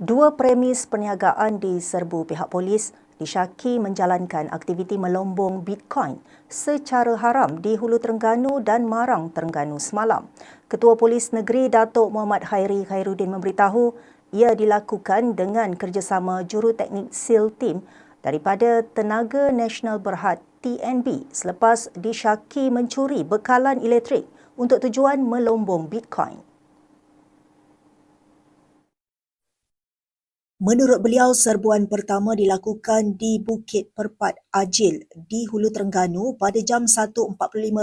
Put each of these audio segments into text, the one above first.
Dua premis perniagaan diserbu pihak polis disyaki menjalankan aktiviti melombong Bitcoin secara haram di Hulu Terengganu dan Marang Terengganu semalam. Ketua Polis Negeri Datuk Muhammad Khairi Khairuddin memberitahu ia dilakukan dengan kerjasama juruteknik SEAL Team daripada Tenaga Nasional Berhad TNB selepas disyaki mencuri bekalan elektrik untuk tujuan melombong Bitcoin. Menurut beliau, serbuan pertama dilakukan di Bukit Perpat Ajil di Hulu Terengganu pada jam 1.45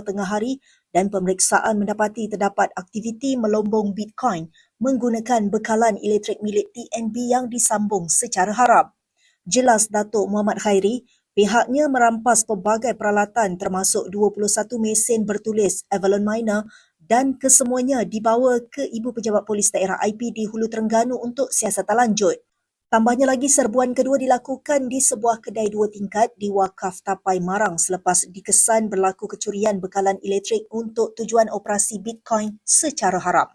tengah hari dan pemeriksaan mendapati terdapat aktiviti melombong Bitcoin menggunakan bekalan elektrik milik TNB yang disambung secara haram. Jelas Datuk Muhammad Khairi, pihaknya merampas pelbagai peralatan termasuk 21 mesin bertulis Avalon Miner dan kesemuanya dibawa ke Ibu Pejabat Polis Daerah IP di Hulu Terengganu untuk siasatan lanjut. Tambahnya lagi serbuan kedua dilakukan di sebuah kedai dua tingkat di Wakaf Tapai Marang selepas dikesan berlaku kecurian bekalan elektrik untuk tujuan operasi Bitcoin secara haram.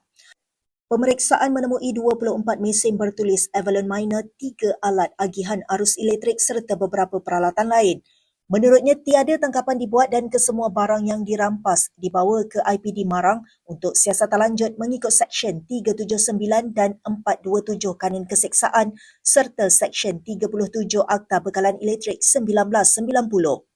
Pemeriksaan menemui 24 mesin bertulis Avalon Miner, tiga alat agihan arus elektrik serta beberapa peralatan lain. Menurutnya, tiada tangkapan dibuat dan kesemua barang yang dirampas dibawa ke IPD Marang untuk siasatan lanjut mengikut Seksyen 379 dan 427 Kanun Keseksaan serta Seksyen 37 Akta Bekalan Elektrik 1990.